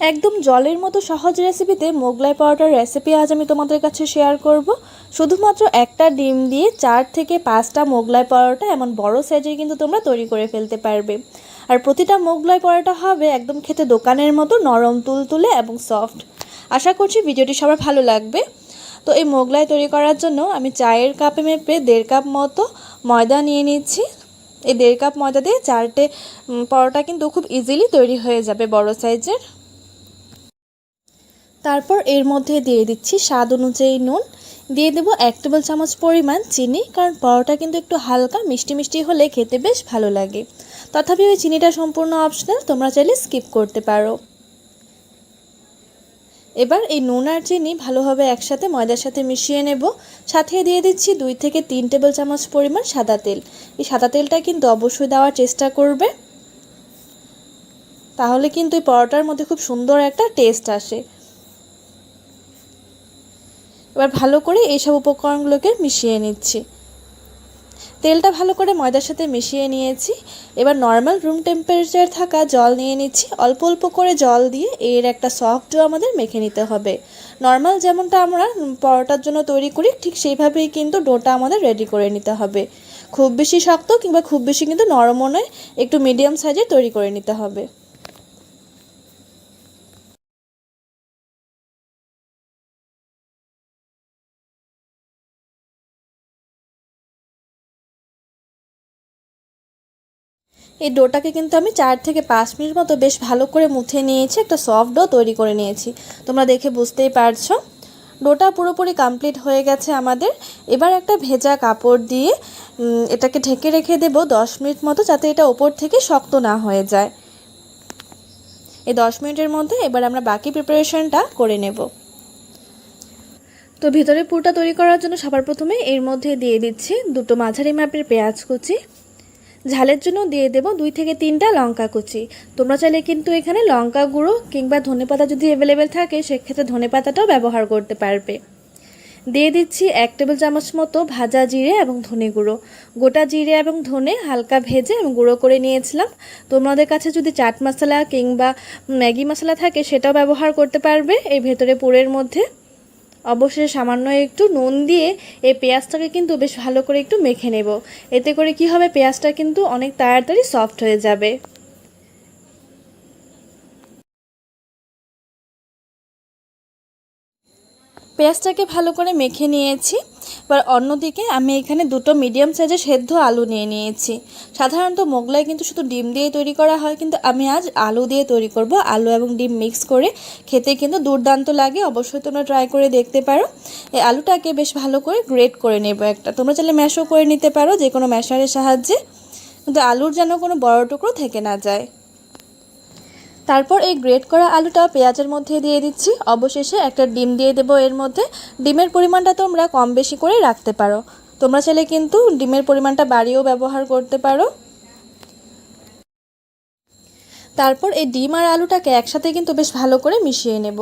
একদম জলের মতো সহজ রেসিপিতে মোগলাই পরোটার রেসিপি আজ আমি তোমাদের কাছে শেয়ার করব। শুধুমাত্র একটা ডিম দিয়ে চার থেকে পাঁচটা মোগলাই পরোটা এমন বড় সাইজের কিন্তু তোমরা তৈরি করে ফেলতে পারবে। আর প্রতিটা মোগলাই পরোটা হবে একদম খেতে দোকানের মতো নরম, তুলতুলে এবং সফট আশা করছি ভিডিওটি সবার ভালো লাগবে। তো এই মোগলাই তৈরি করার জন্য আমি চায়ের কাপে মেপে দেড় কাপ মতো ময়দা নিয়ে নিচ্ছি। এই দেড় কাপ ময়দা দিয়ে চারটে পরোটা কিন্তু খুব ইজিলি তৈরি হয়ে যাবে বড় সাইজের তারপর এর মধ্যে দিয়ে দিচ্ছি স্বাদ অনুযায়ী নুন। দিয়ে দেবো এক টেবিল চামচ পরিমাণ চিনি, কারণ পরোটা কিন্তু একটু হালকা, মিষ্টি মিষ্টি হলে খেতে বেশ ভালো লাগে। তথাপি ওই চিনিটা সম্পূর্ণ অপশনাল তোমরা চাইলে স্কিপ করতে পারো। এবার এই নুন আর চিনি ভালোভাবে একসাথে ময়দার সাথে মিশিয়ে নেব। সাথে দিয়ে দিচ্ছি দুই থেকে তিন টেবিল চামচ পরিমাণ সাদা তেল। এই সাদা তেলটা কিন্তু অবশ্যই দেওয়ার চেষ্টা করবে। তাহলে কিন্তু এই পরোটার মধ্যে খুব সুন্দর একটা টেস্ট আসে। এবার ভালো করে এইসব উপকরণগুলোকে মিশিয়ে নিচ্ছি। তেলটা ভালো করে ময়দার সাথে মিশিয়ে নিয়েছি। এবার নর্মাল রুম টেম্পারেচার থাকা জল নিয়ে নিচ্ছি। অল্প অল্প করে জল দিয়ে এর একটা সফট ডো আমাদের মেখে নিতে হবে। নর্মাল যেমনটা আমরা পরোটার জন্য তৈরি করি, ঠিক সেইভাবেই কিন্তু ডোটা আমাদের রেডি করে নিতে হবে। খুব বেশি শক্ত কিংবা খুব বেশি কিন্তু নরমও নয়, একটু মিডিয়াম সাইজে তৈরি করে নিতে হবে। এই ডোটাকে কিন্তু আমি চার থেকে পাঁচ মিনিট মতো বেশ ভালো করে মুথে নিয়েছি, একটা সফট ডো তৈরি করে নিয়েছি। তোমরা দেখে বুঝতেই পারছ। ডোটা পুরোপুরি কমপ্লিট হয়ে গেছে আমাদের। এবার একটা ভেজা কাপড় দিয়ে এটাকে ঢেকে রেখে দেবো দশ মিনিট মতো যাতে এটা ওপর থেকে শক্ত না হয়ে যায়। এই দশ মিনিটের মধ্যে এবার আমরা বাকি প্রিপারেশনটা করে নেব। তো ভিতরে পুরটা তৈরি করার জন্য সবার প্রথমে এর মধ্যে দিয়ে দিচ্ছি দুটো মাঝারি মাপের পেঁয়াজ কুচি ঝালের জন্য দিয়ে দেব দুই থেকে তিনটা লঙ্কা কুচি। তোমরা চাইলে কিন্তু এখানে লঙ্কা গুঁড়ো কিংবা ধনেপাতা যদি অ্যাভেলেবেল থাকে, সেক্ষেত্রে ধনেপাতাটাও ব্যবহার করতে পারবে। দিয়ে দিচ্ছি এক টেবিল চামচ মতো ভাজা জিরে এবং ধনে গুঁড়ো। গোটা জিরে এবং ধনে হালকা ভেজে এবং গুঁড়ো করে নিয়েছিলাম। তোমাদের কাছে যদি চাট মশলা কিংবা ম্যাগি মশলা থাকে, সেটাও ব্যবহার করতে পারবে। এই ভেতরে পুরের মধ্যে অবশেষে সামান্য একটু নুন দিয়ে এই পেঁয়াজটাকে কিন্তু বেশ ভালো করে একটু মেখে নেব। এতে করে কি হবে? পেঁয়াজটা কিন্তু অনেক তাড়াতাড়ি সফট হয়ে যাবে। পেঁয়াজটাকে ভালো করে মেখে নিয়েছি। এবার অন্যদিকে আমি এখানে দুটো মিডিয়াম সাইজের সেদ্ধ আলু নিয়ে নিয়েছি। সাধারণত মোগলাই কিন্তু শুধু ডিম দিয়ে তৈরি করা হয়, কিন্তু আমি আজ আলু দিয়ে তৈরি করব। আলু এবং ডিম মিক্স করে খেতে কিন্তু দুর্দান্ত লাগে, অবশ্যই তোমরা ট্রাই করে দেখতে পারো। এই আলুটাকে বেশ ভালো করে গ্রেট করে নেব একটা। তোমরা চাইলে ম্যাশও করে নিতে পারো যে কোনো ম্যাশারের সাহায্যে। কিন্তু আলুর যেন কোনো বড় টুকরো থেকে না যায়। তারপর এই গ্রেট করা আলুটা পেঁয়াজের মধ্যে দিয়ে দিচ্ছি। অবশেষে একটা ডিম দিয়ে দেবো এর মধ্যে। ডিমের পরিমাণটা তোমরা কম বেশি করে রাখতে পারো। তোমরা চাইলে কিন্তু ডিমের পরিমাণটা বাড়িয়েও ব্যবহার করতে পারো। তারপর এই ডিম আর আলুটাকে একসাথে কিন্তু বেশ ভালো করে মিশিয়ে নেব।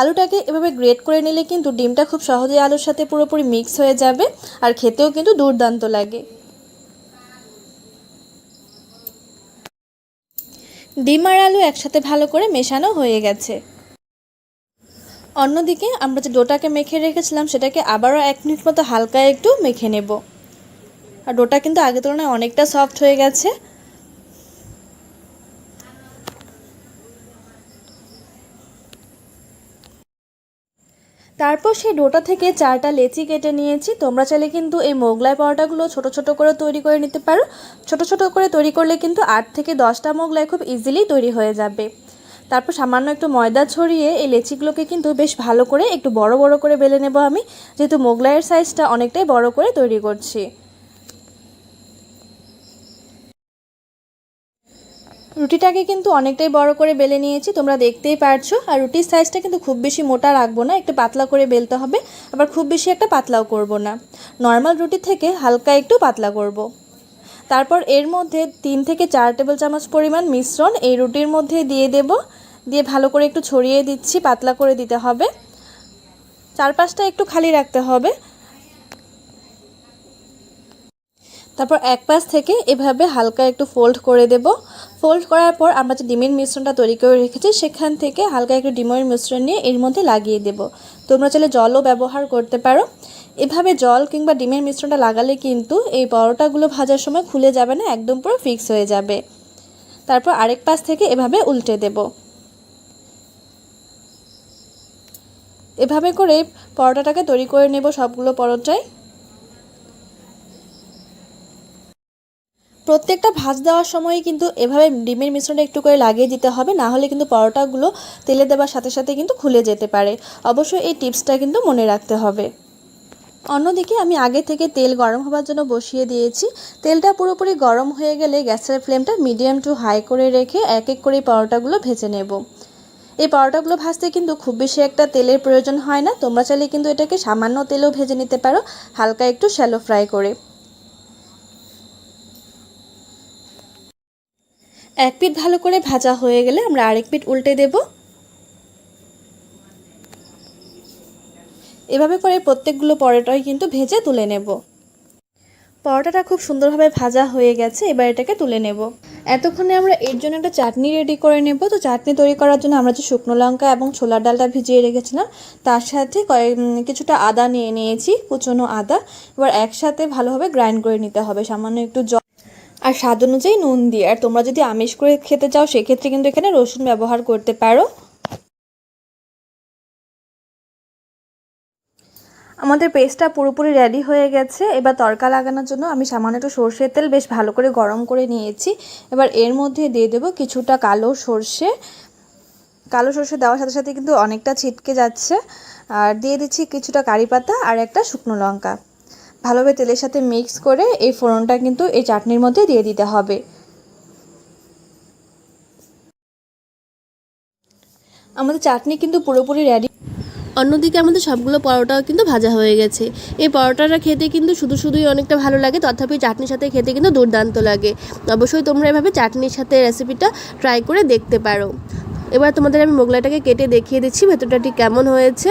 আলুটাকে এভাবে গ্রেট করে নিলে কিন্তু ডিমটা খুব সহজেই আলুর সাথে পুরোপুরি মিক্স হয়ে যাবে আর খেতেও কিন্তু দুর্দান্ত লাগে। ডিম আর আলু একসাথে ভালো করে মেশানো হয়ে গেছে। অন্যদিকে আমরা যে ডোটাকে মেখে রেখেছিলাম, সেটাকে আবারও এক মিনিট মতো হালকা একটু মেখে নেব। আর ডোটা কিন্তু আগের তুলনায় অনেকটা সফট হয়ে গেছে। তারপর সেই ডোটা থেকে চারটা লেচি কেটে নিয়েছি। তোমরা চাইলে কিন্তু এই মোগলাই পরোটাগুলো ছোট ছোট করে তৈরি করে নিতে পারো। ছোট ছোট করে তৈরি করলে কিন্তু আট থেকে দশটা মোগলাই খুব ইজিলি তৈরি হয়ে যাবে। তারপর সামান্য একটু ময়দা ছড়িয়ে এই লেচিগুলোকে কিন্তু বেশ ভালো করে একটু বড় বড় করে বেলে নেব আমি। যেহেতু মোগলাইয়ের সাইজটা অনেকটাই বড় করে তৈরি করছি। রুটিটাকে কিন্তু অনেকটাই বড় করে বেলে নিয়েছি, তোমরা দেখতেই পারছ। আর রুটির সাইজটা কিন্তু খুব বেশি মোটা রাখব না, একটু পাতলা করে বেলতে হবে, আবার খুব বেশি একটা পাতলাও করব না। নর্মাল রুটি থেকে হালকা একটু পাতলা করব। তারপর এর মধ্যে তিন থেকে চার টেবিল চামচ পরিমাণ মিশ্রণ এই রুটির মধ্যে দিয়ে দেব। দিয়ে ভালো করে একটু ছড়িয়ে দিচ্ছি, পাতলা করে দিতে হবে। চারপাশটা একটু খালি রাখতে হবে। তারপর এক পাশ থেকে এভাবে হালকা একটু ফোল্ড করে দেব। ফোল্ড করার পর আমরা যে ডিমের মিশ্রণটা তৈরি করে রেখেছি, সেখান থেকে হালকা একটু ডিমের মিশ্রণ নিয়ে এর মধ্যে লাগিয়ে দেব। তোমরা চাইলে জলও ব্যবহার করতে পারো। এভাবে জল কিংবা ডিমের মিশ্রণটা লাগালে কিন্তু এই পরোটাগুলো ভাজার সময় খুলে যাবে না, একদম পুরো ফিক্স হয়ে যাবে। তারপর আরেক পাশ থেকে এভাবে উল্টে দেব। এভাবে করে পরোটাটাকে তৈরি করে নেব সবগুলো পরোটাই প্রত্যেকটা ভাজ দেওয়ার সময় কিন্তু এভাবে ডিমের মিশ্রণটা একটু করে লাগিয়ে দিতে হবে, না হলে কিন্তু পরোটাগুলো তেলে দেওয়ার সাথে সাথে কিন্তু খুলে যেতে পারে। অবশ্যই এই টিপসটা কিন্তু মনে রাখতে হবে। অন্যদিকে আমি আগে থেকে তেল গরম হবার জন্য বসিয়ে দিয়েছি। তেলটা পুরোপুরি গরম হয়ে গেলে গ্যাসের ফ্লেমটা মিডিয়াম টু হাই করে রেখে এক এক করে পরোটাগুলো ভেজে নেব। এই পরোটাগুলো ভাজতে কিন্তু খুব বেশি একটা তেলের প্রয়োজন হয় না। তোমরা চাইলে কিন্তু এটাকে সামান্য তেলেও ভেজে নিতে পারো, হালকা একটু শ্যালো ফ্রাই করে। এক পিঠ ভালো করে ভাজা হয়ে গেলে আমরা আরেক পিঠ উল্টে দেব। এভাবে করে প্রত্যেকগুলো পরোটাই কিন্তু ভেজে তুলে নেব। পরোটাটা খুব সুন্দরভাবে ভাজা হয়ে গেছে, এবার এটাকে তুলে নেব। এতক্ষণে আমরা এর জন্য একটা চাটনি রেডি করে নেব। তো চাটনি তৈরি করার জন্য আমরা যে শুকনো লঙ্কা এবং ছোলার ডালটা ভিজিয়ে রেখেছিলাম, তার সাথে কয়েক কিছুটা আদা নিয়ে নিয়েছি, কুচনো আদা। এবার একসাথে ভালোভাবে গ্রাইন্ড করে নিতে হবে। সামান্য একটু জল আর স্বাদ অনুযায়ী নুন দিয়ে। আর তোমরা যদি আমিষ করে খেতে চাও, সেক্ষেত্রে কিন্তু এখানে রসুন ব্যবহার করতে পারো। আমাদের পেস্টটা পুরোপুরি রেডি হয়ে গেছে। এবার তরকা লাগানোর জন্য আমি সামান্য একটু সর্ষের তেল বেশ ভালো করে গরম করে নিয়েছি। এবার এর মধ্যে দিয়ে দেবো কিছুটা কালো সর্ষে। কালো সর্ষে দেওয়ার সাথে সাথে কিন্তু অনেকটা ছিটকে যাচ্ছে। আর দিয়ে দিচ্ছি কিছুটা কারি পাতা আর একটা শুকনো লঙ্কা। ভালোভাবে তেলের সাথে মিক্স করে এই ফোড়নটা কিন্তু এই চাটনির মধ্যে দিয়ে দিতে হবে। আমাদের চাটনি কিন্তু পুরোপুরি রেডি অন্যদিকে আমাদের সবগুলো পরোটাও কিন্তু ভাজা হয়ে গেছে। এই পরোটাটা খেতে কিন্তু শুধু শুধুই অনেকটা ভালো লাগে, তথাপি চাটনির সাথে খেতে কিন্তু দুর্দান্ত লাগে। অবশ্যই তোমরা এভাবে চাটনির সাথে রেসিপিটা ট্রাই করে দেখতে পারো। এবার তোমাদের আমি মোগলাইটাকে কেটে দেখিয়ে দিচ্ছি, ভেতরটা ঠিক কেমন হয়েছে।